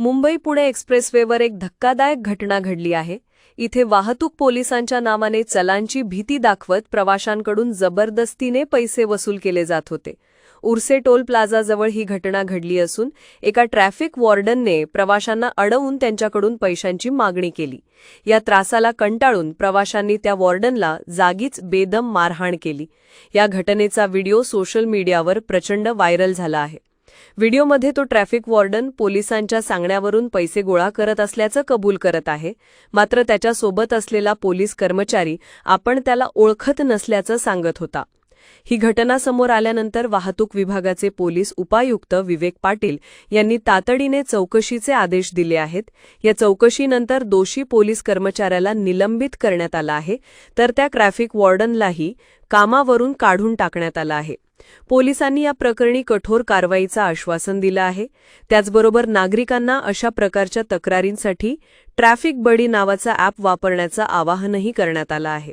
मुंबई पुणे एक्सप्रेसवेवर एक धक्कादायक घटना घडली आहे. इथे वाहतूक पोलिसांच्या नावाने चलांची भीती दाखवत प्रवाशांकडून जबरदस्तीने पैसे वसूल केले जात होते. उर्से टोल प्लाझाजवळ ही घटना घडली असून एका ट्रॅफिक वॉर्डनने प्रवाशांना अडवून त्यांच्याकडून पैशांची मागणी केली. या त्रासाला कंटाळून प्रवाशांनी त्या वॉर्डनला जागीच बेदम मारहाण केली. या घटनेचा व्हिडिओ सोशल मीडियावर प्रचंड व्हायरल झाला आहे. व्हिडिओमध्ये तो ट्रॅफिक वॉर्डन पोलिसांच्या सांगण्यावरून पैसे गोळा करत असल्याचं कबूल करत आहे. मात्र त्याच्यासोबत असलेला पोलीस कर्मचारी आपण त्याला ओळखत नसल्याचं सांगत होता. ही घटना समोर आल्यानंतर वाहतूक विभागाचे पोलीस उपायुक्त विवेक पाटील यांनी तातडीने चौकशीचे आदेश दिले आहेत. या चौकशीनंतर दोषी पोलीस कर्मचाऱ्याला निलंबित करण्यात आला आहे. तर त्या ट्रॅफिक वॉर्डनलाही कामावरून काढून टाकण्यात आलं आहे. पोलिसांनी या प्रकरणी कठोर कारवाईचं आश्वासन दिलं आहे. त्याचबरोबर नागरिकांना अशा प्रकारच्या तक्रारींसाठी ट्रॅफिक बडी नावाचा ॲप वापरण्याचं आवाहनही करण्यात आलं आहे.